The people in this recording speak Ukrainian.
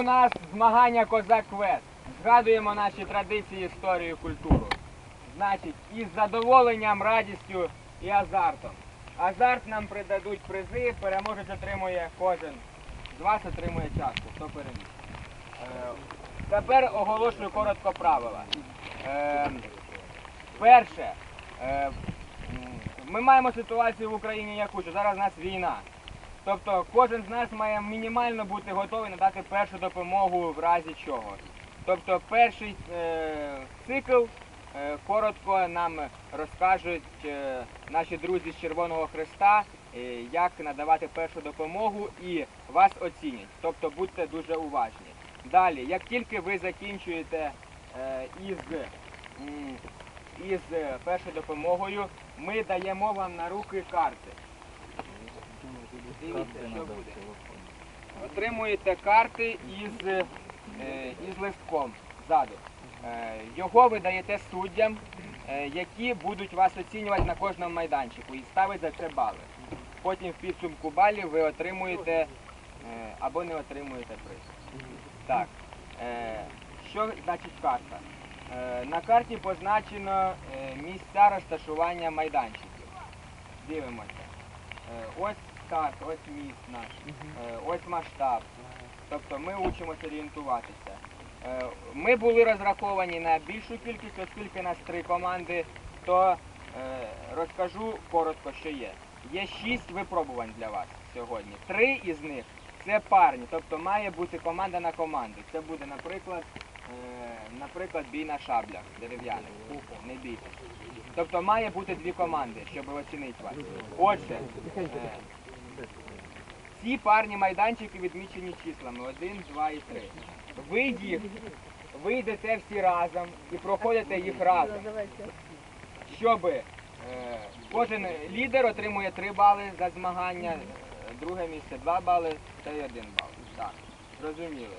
У нас змагання Козак Квест. Згадуємо наші традиції, історію, культуру. Значить, із задоволенням, радістю і азартом. Азарт нам придадуть призи, переможець отримує кожен з вас отримує частку, хто переміг. Е, тепер оголошую коротко правила. Е, перше, е, ми маємо ситуацію в Україні яку, що зараз у нас війна. Тобто кожен з нас має мінімально бути готовий надати першу допомогу в разі чого. Тобто перший е, цикл е, коротко нам розкажуть е, наші друзі з Червоного Христа, е, як надавати першу допомогу і вас оцінять. Тобто будьте дуже уважні. Далі, як тільки ви закінчуєте е, із, із е, першою допомогою, ми даємо вам на руки карти. Буде. Отримуєте карти із, е, із листком ззаду. Е, його ви даєте суддям, е, які будуть вас оцінювати на кожному майданчику і ставить за це бали. Потім в підсумку балів ви отримуєте або не отримуєте приз. Так. Що значить карта? На карті позначено місця розташування майданчиків. Дивимося. Е, ось старт, ось міст наш, е, ось масштаб. Тобто ми учимося орієнтуватися. Е, Ми були розраховані на більшу кількість, оскільки нас три команди, то розкажу коротко, що є. Є шість випробувань для вас сьогодні. Три із них це парні, тобто має бути команда на команди. Це буде, наприклад, наприклад, бій на шаблях дерев'яних. Не бійтесь. Тобто має бути дві команди, щоб оцінити вас. Отже, е, ці парні майданчики відмічені числами 1, 2 і 3. Ви їх, ви йдете всі разом і проходите їх разом. Щоб е, кожен лідер отримує 3 бали за змагання, друге місце 2 бали та й 1 бал. Так, зрозуміли.